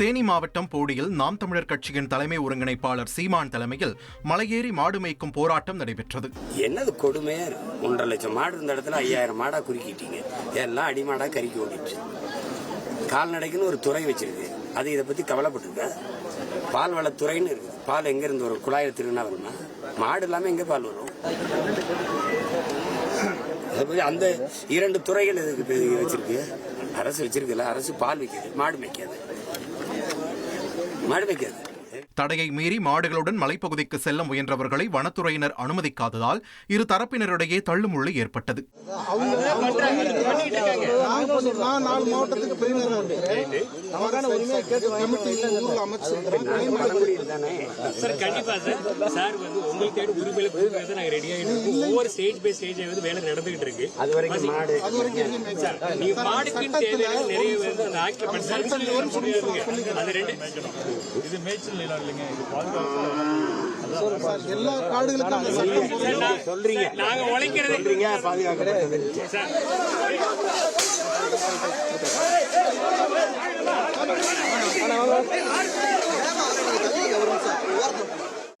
தேனி மாவட்டம் போடியில் நாம் தமிழர் கட்சியின் தலைமை ஒருங்கிணைப்பாளர் சீமான் தலைமையில் மலையேறி மாடு மேய்க்கும் போராட்டம் நடைபெற்றது. என்னது கொடுமை? ஒன்றரை லட்சம் மாடு இருந்த இடத்துல ஐயாயிரம் மாடா குறுக்கிட்டீங்க. எல்லாம் அடிமாடா கறிக்கு ஓடிடுச்சு. கால்நடைக்குன்னு ஒரு துறை வச்சிருக்கு. அது இதை பத்தி கவலைப்பட்டிருக்கா? பால் வளத்துறைன்னு இருக்கு. பால் எங்க இருந்து வரும்? குழாயில் திருநா வருமா? மாடு இல்லாம எங்க பால் வரும்? அதை அந்த இரண்டு துறைகள் எதுக்கு வச்சிருக்கு? அரசு வச்சிருக்குல்ல. அரசு பால் வைக்குது மாடு மேய்க்காது மாடு மேய்க்காது தடையை மீறி மாடுகளுடன் மலைப்பகுதிக்கு செல்ல முயன்றவர்களை வனத்துறையினர் அனுமதிக்காததால் இரு தரப்பினரிடையே தள்ளுமுள்ளு ஏற்பட்டது. ஒவ்வொரு ஸ்டேஜ் பை ஸ்டேஜ் வந்து வேலை நடந்துகிட்டு இருக்கு. அது வரைக்கும் மாடு சார் நீங்க மாடுக்குன்னு தேவையான நிறைய வந்து அந்த ஆக்ட் பண்ணி அது ரெண்டு இது மேய்ச்சல் நிலம் இல்லைங்க இது பாதுகாப்பு எல்லா காடுகளுக்கும் சொல்றீங்க நாங்க உழைக்கிறது சொல்றீங்க பாதுகாக்கப்பட்டது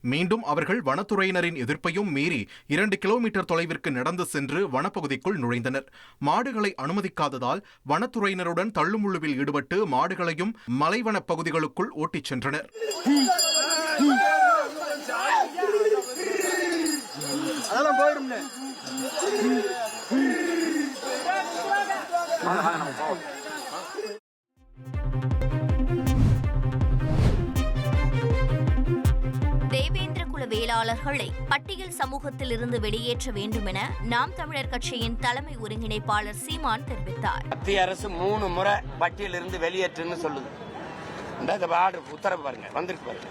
மீண்டும் அவர்கள் வனத்துறையினரின் எதிர்ப்பையும் மீறி இரண்டு கிலோமீட்டர் தொலைவிற்கு நடந்து சென்று வனப்பகுதிக்குள் நுழைந்தனர். மாடுகளை அனுமதிக்காததால் வனத்துறையினருடன் தள்ளுமுள்ளுவில் ஈடுபட்டு மாடுகளையும் மலைவனப் பகுதிகளுக்குள் ஓட்டிச் சென்றனர். அதெல்லாம் போயிடும் தேவேந்திர பட்டியல் சமூகத்தில் இருந்து வெளியேற்ற வேண்டும் என நாம் தமிழர் கட்சியின் தலைமை ஒருங்கிணைப்பாளர் சீமான் தெரிவித்தார். மத்திய அரசு மூணு முறை பட்டியலிருந்து வெளியேற்றுன்னு சொல்லுது. ஆர்டர் உத்தரவு பாருங்க வந்திருக்கு பாருங்க.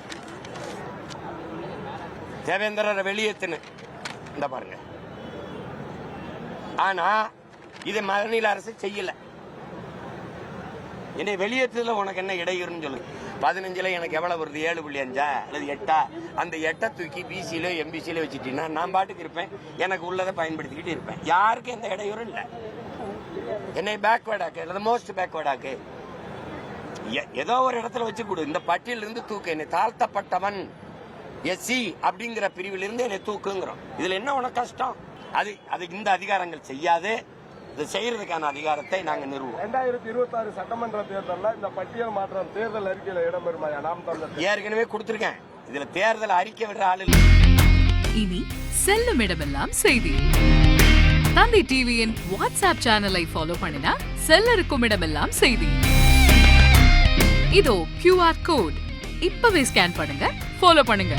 தேவேந்திரரை வெளியேற்றுன்னு இந்த பாருங்க. ஆனா இது மாநில அரசு செய்யல. என்னை வெளியேற்றதுல உனக்கு என்ன இடையூறுன்னு சொல்லு. பதினஞ்சுல எனக்கு எவ்வளவு வருது? ஏழு புள்ளி அஞ்சா? அல்லது எட்டா? அந்த எட்டை தூக்கி பிசியில எம்பிசியில வச்சுட்டீங்கன்னா நான் பாட்டுக்கு இருப்பேன். எனக்கு உள்ளதை பயன்படுத்திக்கிட்டு இருப்பேன். யாருக்கும் எந்த இடையூறும் இல்லை. என்னை பேக்வேர்டாக்கு அல்லது மோஸ்ட் பேக்வேர்டாக்கு எ- ஏதோ ஒரு இடத்துல வச்சு கொடு இந்த பட்டியல இருந்து தூக்கு. என்னை தாழ்த்தப்பட்டவன் எஸ்சி அப்படிங்கிற பிரிவிலிருந்து என்னை தூக்குங்கிறோம். இதுல என்ன உனக்கு கஷ்டம்? அது அது இந்த அதிகாரங்கள் செய்யாது. இது செய்யறதுக்கான அதிகாரத்தை நாங்க நிறுவோம். ரெண்டாயிரத்தி இருபத்தி ஆறு சட்டமன்ற தேர்தலில் இந்த பட்டியல் மாற்றம் தேர்தல் அறிக்கையில் இடம்பெறுமாயா? நாம் தமிழர் ஏற்கனவே கொடுத்திருக்கேன். இதுல தேர்தல் அறிக்கை விடுற ஆள் இல்லை. இனி செல்லும் இடமெல்லாம் செய்தி. தந்தி டிவியின் வாட்ஸ்அப் சேனலை ஃபாலோ பண்ணினா செல்ல இருக்கும் இடமெல்லாம் செய்தி. இதோ கியூஆர் கோட் இப்பவே ஸ்கேன் பண்ணுங்க ஃபாலோ பண்ணுங்க.